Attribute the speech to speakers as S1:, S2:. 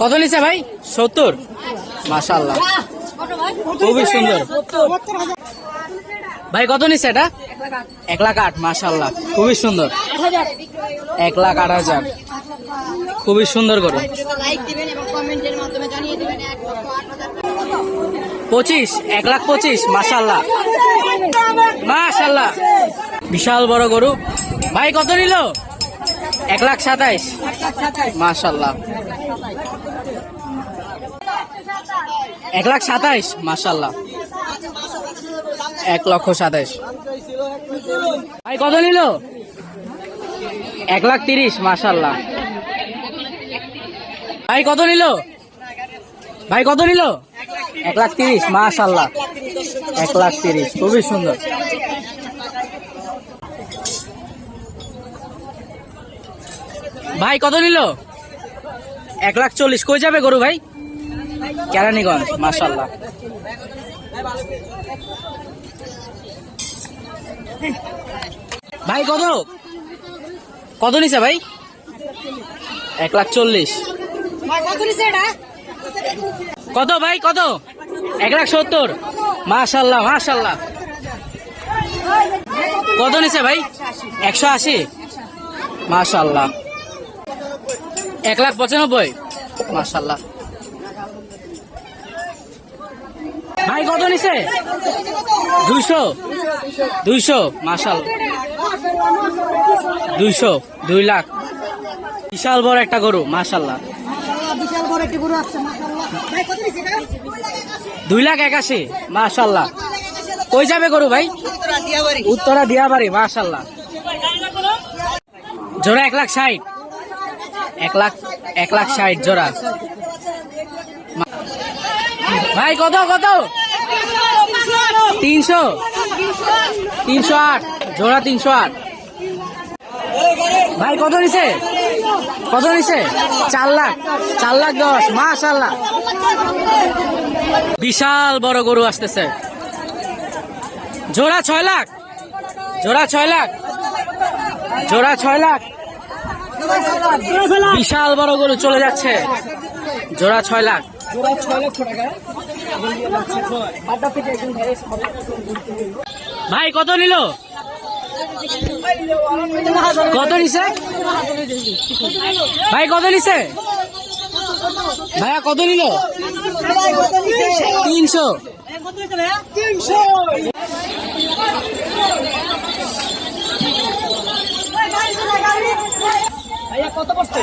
S1: কত নিছে ভাই? সত্তর। মাশাল্লাহ খুবই সুন্দর। ভাই কত নিচ্ছে এটা? এক লাখ আট মাশাল্লাহ খুবই সুন্দর। এক লাখ আট হাজার। খুবই সুন্দর করে
S2: লাইক দিবেন এবং কমেন্টের মাধ্যমে জানিয়ে দিবেন এক লক্ষ আট হাজার
S1: পঁচিশ এক লাখ পঁচিশ মাশাল্লাহ মাশাল্লাহ বিশাল বড় গরু। ভাই কত নিল? এক লাখ সাতাইশ। মাশাল্লাহ এক লাখ সাতাইশ মাশাল্লাহ এক লক্ষ সাতাইশ। ভাই, কত নিল? এক লাখ তিরিশ মাশাল্লাহ ভাই, কত নিল? ভাই, কত নিল? এক লাখ তিরিশ মাশাল্লাহ এক লাখ তিরিশ, খুবই সুন্দর। ভাই কত নিল? এক লাখ চল্লিশ। কই যাবে গরু ভাই? কেরানীগঞ্জ মাশাল্লাহ ভাই কত? কত নিছে ভাই? এক লাখ চল্লিশ। কত ভাই কত? এক লাখ সত্তর। মাশাল্লাহ মাশাল্লাহ কত নিছে ভাই? একশো আশি। মাশাল্লাহ এক লাখ পঁচানব্বই? মাশাল্লাহ ভাই কত নিছে? দুইশো? দুইশো মাশাল দুইশো দুই লাখ। বিশাল বড় একটা গরু মাশাল্লাহ
S2: বিশাল বড় একটি গরু আসছে মাশাআল্লাহ। ভাই কত নিছে এটা
S1: দুই লাখ একাশি মাশাল্লাহ কই যাবে গরু ভাই? উত্তরা দিয়াবাড়ি। মাশাল্লাহ জোড়া এক লাখ ষাট। এক লাখ এক লাখ ষাট জোড়া। ভাই, কত কত? তিনশো। তিনশো আট, জোড়া তিনশো আট। ভাই, কত নিছে? কত নিছে? চার লাখ চার লাখ দশ মাশাল্লাহ বিশাল বড় গরু আসতেছে। জোড়া ছয় লাখ, জোড়া ছয় লাখ, জোড়া ছয় লাখ। বিশাল বড় গরু চলে যাচ্ছে। জোড়া ছয় লাখ। ভাই, কত নিল? কত নিছে? ভাই, কত নিছে? ভাইয়া, কত নিল? তিনশো।
S2: ভাইয়া কত পড়ছে?